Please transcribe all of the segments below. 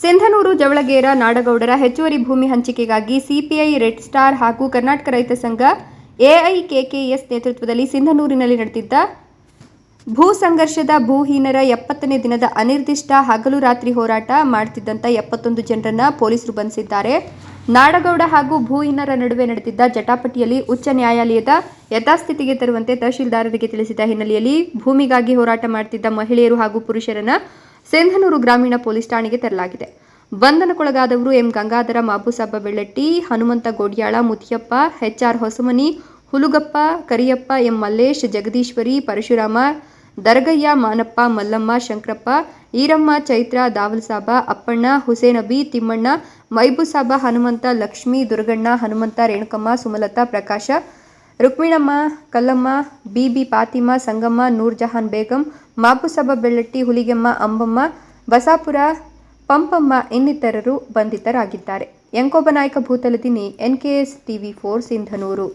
ಸಿಂಧನೂರು, ಜವಳಗೇರ, ನಾಡಗೌಡರ ಹೆಚ್ಚುವರಿ ಭೂಮಿ ಹಂಚಿಕೆಗಾಗಿ CPI red star ಹಾಗೂ ಕರ್ನಾಟಕ ರೈತ ಸಂಘ ಎಐಕೆಕೆಎಸ್ ನೇತೃತ್ವದಲ್ಲಿ ಸಿಂಧನೂರಿನಲ್ಲಿ ನಡೆದಿದ್ದ ಭೂ ಸಂಘರ್ಷದ ಭೂಹೀನರ ಎಪ್ಪತ್ತನೇ ದಿನದ ಅನಿರ್ದಿಷ್ಟ ಹಗಲು ರಾತ್ರಿ ಹೋರಾಟ ಮಾಡುತ್ತಿದ್ದಂಥ ಎಪ್ಪತ್ತೊಂದು ಜನರನ್ನು ಪೊಲೀಸರು ಬಂಧಿಸಿದ್ದಾರೆ. ನಾಡಗೌಡ ಹಾಗೂ ಭೂಹೀನರ ನಡುವೆ ನಡೆದಿದ್ದ ಜಟಾಪಟಿಯಲ್ಲಿ ಉಚ್ಚ ನ್ಯಾಯಾಲಯದ ಯಥಾಸ್ಥಿತಿಗೆ ತರುವಂತೆ ತಹಶೀಲ್ದಾರರಿಗೆ ತಿಳಿಸಿದ ಹಿನ್ನೆಲೆಯಲ್ಲಿ ಭೂಮಿಗಾಗಿ ಹೋರಾಟ ಮಾಡುತ್ತಿದ್ದ ಮಹಿಳೆಯರು ಹಾಗೂ ಪುರುಷರನ್ನ ಸಿಂಧನೂರು ಗ್ರಾಮೀಣ ಪೊಲೀಸ್ ಠಾಣೆಗೆ ತರಲಾಗಿದೆ ಬಂಧನಕ್ಕೊಳಗಾದವರು M. Gangadhara Mabusab Bellatti, Hanumantha Godyal Mutiyappa HR Hosamani, Hulugappa, Kariyappa, M. Mallesh, Jagadishwari, Parashurama, Daragayya, Manappa, Mallamma, Shankarappa, Eeramma, Chaitra Dawalsab Appanna Husenabi Timmanna Maibusab Hanumantha, Lakshmi, Durganna, Hanumantha, Renukamma, Sumalatha, Prakasha Rukminamma, Kallamma, Bibi Fatima, Sangamma, Noorjahan Begum Mapusab Bellatti, Huligemma, Ambamma, Basapura, Pampamma ಇನ್ನಿತರರು ಬಂಧಿತರಾಗಿದ್ದಾರೆ. ಎಂಕೊಬ್ಬ ನಾಯಕ ಭೂತಲದಿನಿ NKS TV four Sindhanur.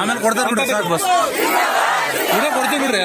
ಆಮೇಲೆ ಕೊಡ್ತಾರೆ ಬಿಡ್ರಿ ಸಾಕು bus ಇದೇ ಕೊಡ್ತೀವಿ ಬಿಡ್ರಿ.